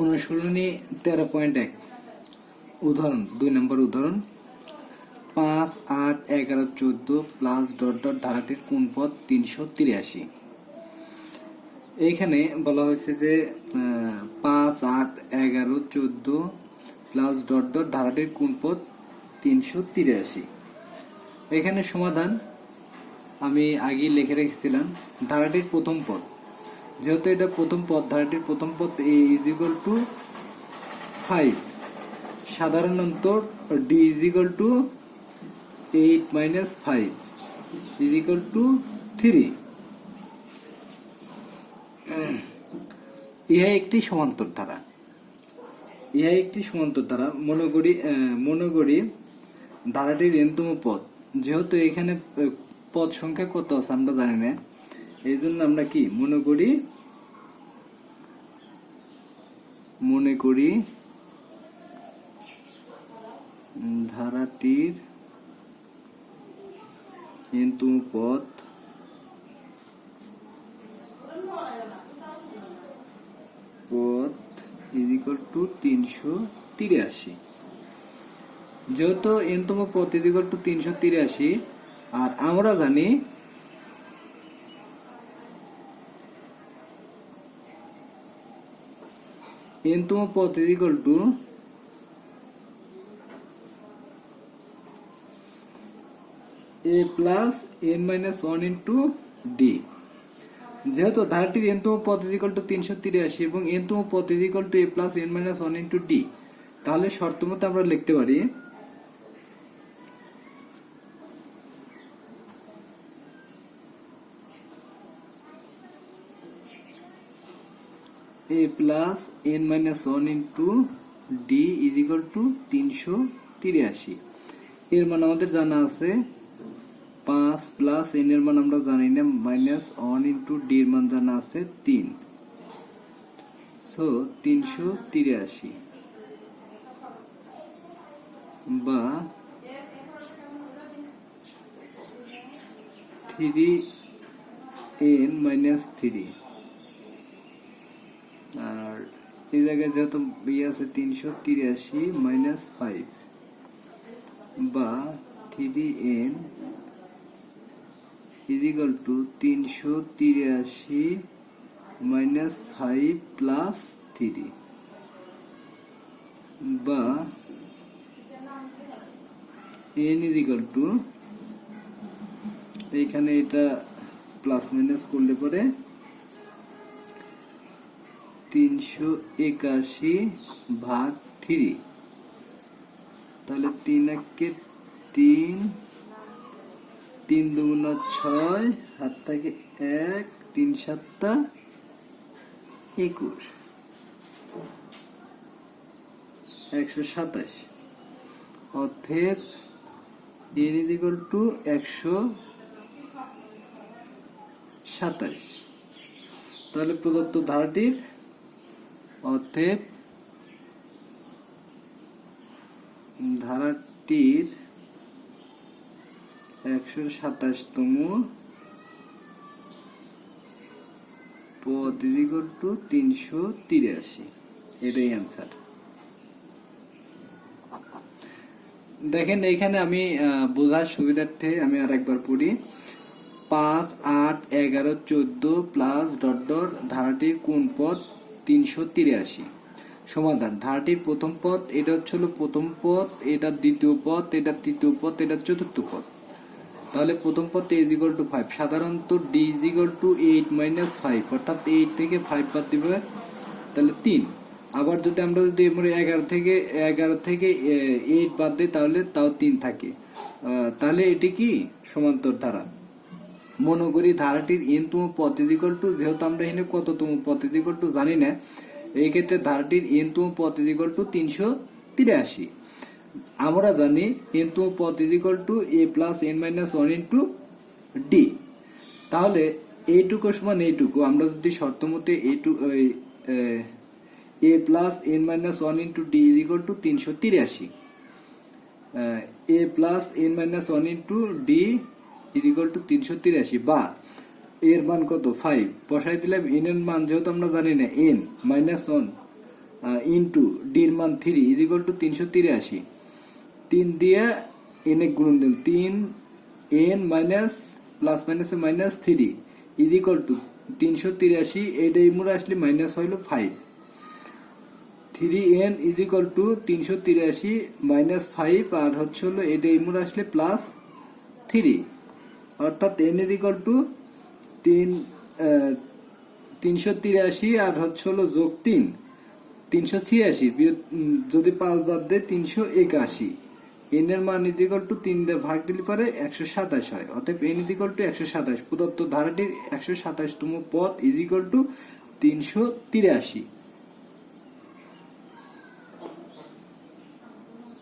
অনুসরণী তেরো পয়েন্ট এক। উদাহরণ, দুই নম্বর উদাহরণ। পাঁচ, আট, এগারো, চোদ্দ প্লাস ডট ডট ধারাটির কোন পদ তিনশো তিরাশি। এইখানে বলা হয়েছে যে পাঁচ, আট, এগারো, চোদ্দ প্লাস ডট ডট ধারাটির কোন পদ তিনশো তিরাশি। এখানে সমাধান আমি আগেই লিখে রেখেছিলাম। ধারাটির প্রথম পদ যেহেতু এটা প্রথম পদ, ধারাটির প্রথম পদ a is equal to five সাধারণত d is equal to eight minus five is equal to three ইহা একটি সমান্তর ধারা। ইহা একটি সমান্তর ধারা। মনে করি মনে করি ধারাটির এনতম পদ। যেহেতু এখানে পদ সংখ্যা কত আছে আমরা জানি না। এই জন্য আমরা কি মনে করি? মনে করি ধারাটির এনতম পদ পদ ইজ ইকুয়াল টু তিনশো তিরাশি। যেহেতু এনতম পদ ইজ ইকুয়াল টু তিনশো তিরাশি, আর আমরা জানি এনতম পথ is equal to a plus n minus one into d যেহেতু ধারাটির এনতম পদ ইজিকাল টু তিনশো তিরাশি এবং এনতম পদ equal to a plus n minus one into d তাহলে শর্ত মতো আমরা লিখতে পারি a plus n minus one into d equal to তিনশো তিরাশি। এর মান আমাদের জানা আছে। পাঁচ প্লাস এন এর মান আমরা জানি না মাইনাস ওয়ান ইন্টু ডি এর মান জানা আছে তিন। সো তিনশো তিরাশি। বা থ্রি এন মাইনাস থ্রি আর এই জায়গায় যেহেতু ইয়ে আছে তিনশো তিরাশি মাইনাস ফাইভ বা থ্রি এন ইজিক্যাল টু তিনশো তিরাশি মাইনাস ফাইভ প্লাস থ্রি বা এন ইজিক্যাল টু এইখানে এটা প্লাস মাইনাস করলে পরে তিনশো একাশি ভাগ থ্রি। তাহলে তিন একে তিন তিন দুগুণ ছয় হাত থেকে এক, তিন সাতটা একুশ। একশো সাতাশ। অর্থের এন ইজিক্যাল টু একশো সাতাশ। তাহলে প্রদত্ত ধারাটির অতএব ধারাটির একশো সাতাশতম পদ ইজিকল টু তিনশো তিরাশি। এটাই অ্যান্সার দেখেন, এইখানে আমি বোঝার সুবিধার্থে আমি আর একবার পড়ি। পাঁচ আট এগারো চোদ্দ প্লাস ডট ডট ধারাটির কোন পদ তিনশো তিরাশি। সমাধান ধারাটির প্রথম পদ এটা হচ্ছে হলো প্রথম পদ এটা দ্বিতীয় পদ এটা তৃতীয় পদ এটা চতুর্থ পদ তাহলে প্রথম পদ এ ইজিকল টু ফাইভ সাধারণত d equal to eight minus five অর্থাৎ এইট থেকে ফাইভ বাদ দিবে। তাহলে তিন। আবার যদি আমরা যদি এগারো থেকে এগারো থেকে এইট বাদ দিই, তাহলে তাও তিন থাকে। তাহলে এটি কি? সমান্তর ধারা। মনে করি ধারাটির এনতম পথ ইজিকল টু যেহেতু আমরা এখানে কততম পথ ইজিকল টু জানি না, এই ক্ষেত্রে ধারাটির এনতম পথ ইজিকল টু তিনশো তিরাশি। আমরা জানি এনতম পথ equal to a plus n minus one into d. তাহলে এইটুকু সমান এইটুকু, আমরা যদি শর্ত মতে এইটু a plus n minus one into d equal to তিনশো তিরাশি। A plus n minus one into d equal to তিনশো তিরাশি, বা এর মান কত? ফাইভ বসাই দিলাম এন এর মান, যেহেতু আমরা জানি না এন মাইনাস ওয়ান ইন্টু ডির মান থ্রি ইজ ইকুয়াল টু তিনশো তিরাশি। তিন দিয়ে এনে গুণ দিন তিন এন মাইনাস প্লাস মাইনাসে minus three is equal to তিনশো তিরাশি, এইটা এই মুড়ে আসলে মাইনাস হইল five three n is to তিনশো তিরাশি মাইনাস ফাইভ আর হচ্ছে হলো এটা এই মুড়ে আসলে প্লাস থ্রি অর্থাৎ এন ইজ ইকুয়াল টু তিন তিনশো তিরাশি আর হচ্ছে হলো যোগ তিন, তিনশো ছিয়াশি। যদি পাঁচ বাদ দেয় তিনশো একাশি। এন এর মান ইজ ইকুয়াল টু তিন দিয়ে ভাগ দিলে পরে একশো সাতাশ হয়। অতএব এন ইজ ইকুয়াল টু একশো সাতাশ। প্রদত্ত ধারাটির একশো সাতাশতম পথ ইজ ইকুয়াল টু তিনশো তিরাশি।